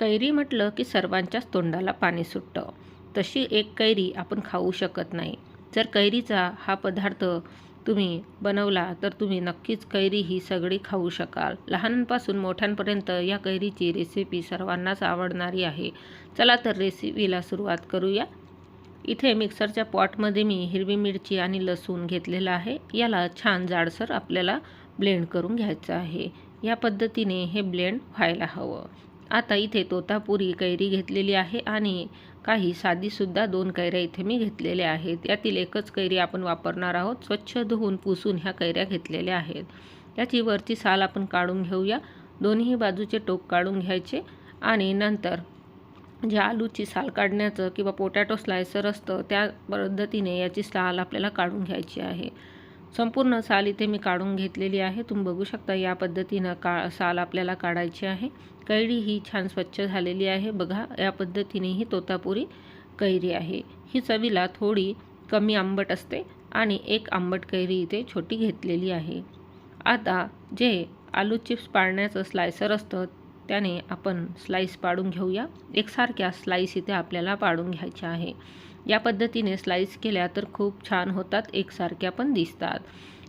कैरी म्हटलं की सर्वांच्याच तोंडाला पाणी सुटतं. तशी एक कैरी आपण खाऊ शकत नाही. जर कैरीचा हा पदार्थ तुम्ही बनवला तर तुम्ही नक्कीच कैरी ही सगळी खाऊ शकाल. लहानांपासून मोठ्यांपर्यंत या कैरीची रेसिपी सर्वांनाच आवडणारी आहे. चला तर रेसिपीला सुरुवात करूया. इथे मिक्सरच्या पॉटमध्ये मी हिरवी मिरची आणि लसूण घेतलेला आहे. याला छान जाडसर आपल्याला ब्लेंड करून घ्यायचं आहे. या पद्धतीने हे ब्लेंड व्हायला हवं. आता इथे तोतापुरी कैरी घेतलेली आहे आणि काही साधीसुद्धा दोन कैऱ्या इथे मी घेतलेल्या आहेत. यातील एकच कैरी आपण वापरणार आहोत. स्वच्छ धुवून पुसून ह्या कैऱ्या घेतलेल्या आहेत. याची वरची साल आपण काढून घेऊया. दोन्ही बाजूचे टोक काढून घ्यायचे आणि नंतर जे आलूची साल काढण्याचं किंवा पोटॅटो स्लायसर असतं त्या पद्धतीने याची साल आपल्याला काढून घ्यायची आहे. संपूर्ण साल इथे मी काढून घेतलेली आहे. तुम्ही बघू शकता या पद्धतीनं का साल आपल्याला काढायची आहे. कैरी ही छान स्वच्छ झालेली आहे. बघा या पद्धतीने ही तोतापुरी कैरी आहे. ही चवीला थोडी कमी आंबट असते आणि एक आंबट कैरी इथे छोटी घेतलेली आहे. आता जे आलू चिप्स पाडण्याचं स्लायसर असतं त्याने आपण स्लाईस पाडून घेऊया. एकसारख्या स्लाईस इथे आपल्याला पाडून घ्यायच्या आहे. या पद्धतीने स्लाईस केल्या तर खूप छान होतात एकसारख्या पण दिसतात.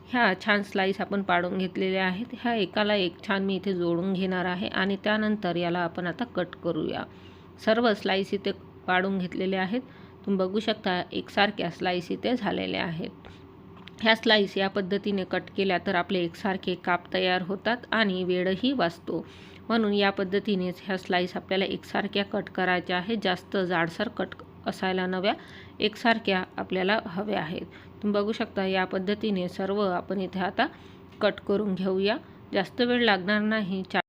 ह्या छान स्लाईस आपण पाडून घेतलेल्या आहेत. ह्या एकाला एक छान मी इथे जोडून घेणार आहे आणि त्यानंतर याला आपण आता कट करूया. सर्व स्लाईस इथे पाडून घेतलेले आहेत. तुम्ही बघू शकता एकसारख्या स्लाईस इथे झालेल्या आहेत. ह्या स्लाईस या पद्धतीने कट केल्या तर आपले एकसारखे काप तयार होतात आणि वेळही वाचतो. म्हणून या पद्धतीनेच ह्या स्लाईस आपल्याला एकसारख्या कट करायच्या आहेत जास्त जाडसर कट असायला नव्या एकसारख्या आपल्याला हव्या आहेत. तुम्ही बघू शकता या पद्धतीने सर्व आपण इथे आता कट करून घेऊया. जास्त वेळ लागणार नाही. चार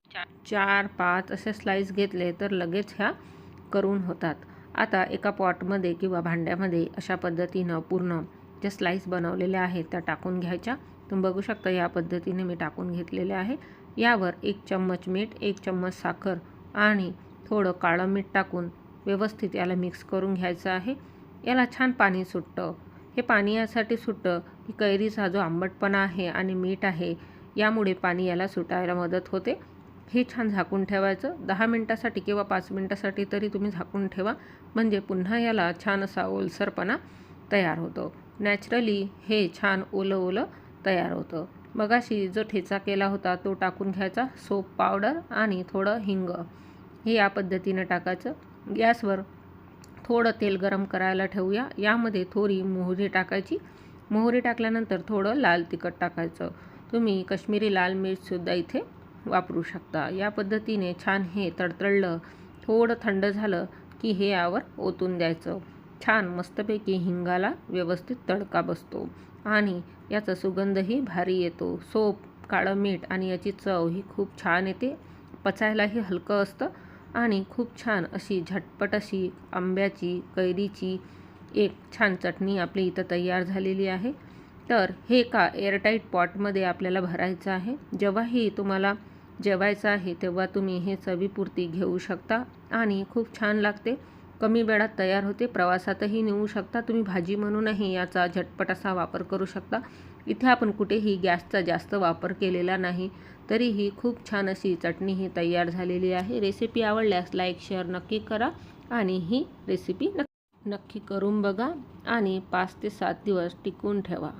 चार पाच असे स्लाईस घेतले तर लगेच ह्या करून होतात. आता एका पॉटमध्ये किंवा भांड्यामध्ये अशा पद्धतीनं पूर्ण ज्या स्लाईस बनवलेल्या आहेत त्या टाकून घ्यायच्या. तुम्ही बघू शकता या पद्धतीने मी टाकून घेतलेले आहे. यावर एक चम्मच मीठ एक चम्मच साखर आणि थोडं काळं मीठ टाकून व्यवस्थित याला मिक्स करून घ्यायचं आहे. याला छान पाणी सुटतं. हे पाणी यासाठी सुटतं की कैरीचा जो आंबटपणा आहे आणि मीठ आहे यामुळे पाणी याला सुटायला मदत होते. हे छान झाकून ठेवायचं. दहा मिनटासाठी किंवा पाच मिनटासाठी तरी तुम्ही झाकून ठेवा. म्हणजे पुन्हा याला छान असा ओलसरपणा तयार होतो. नॅचरली हे छान ओलं ओलं तयार होतं. मगाशी जो ठेचा केला होता तो टाकून घ्यायचा. सोप पावडर आणि थोडं हिंग. हे या पद्धतीनं टाकायचं. गॅसवर थोडं तेल गरम करायला ठेवूया. यामध्ये थोडी मोहरी टाकायची. मोहरी टाकल्यानंतर थोडं लाल तिखट टाकायचं. तुम्ही कश्मीरी लाल मिरचसुद्धा इथे वापरू शकता. या पद्धतीने छान हे तडतडलं थोडं थंड झालं की हे यावर ओतून द्यायचं. छान मस्तपैकी हिंगाला व्यवस्थित तडका बसतो आणि याचा सुगंधही भारी येतो. सोप काळं मीठ आणि याची चव ही खूप छान येते. पचायलाही हलकं असतं. आणि खूप छान अशी झटपट अशी आंब्याची कैरीची एक छान चटणी आपली इथं तयार झालेली आहे. तर हे का एअरटाईट पॉटमध्ये आपल्याला भरायचं आहे. जेव्हाही तुम्हाला जेवायचं आहे तेव्हा तुम्ही हे चवीपुरती घेऊ शकता आणि खूप छान लागते. कमी वेळात तयार होते. प्रवासातही नेऊ शकता. तुम्ही भाजी म्हणूनही याचा झटपट असा वापर करू शकता. इथे आपण कुठेही गॅसचा जास्त वापर केलेला नाही. तरीही खूप छान अशी चटणी ही तयार झालेली आहे. रेसिपी आवडल्यास लाईक शेअर नक्की करा आणि ही रेसिपी नक्की करून बघा आणि पाच ते सात दिवस टिकून ठेवा.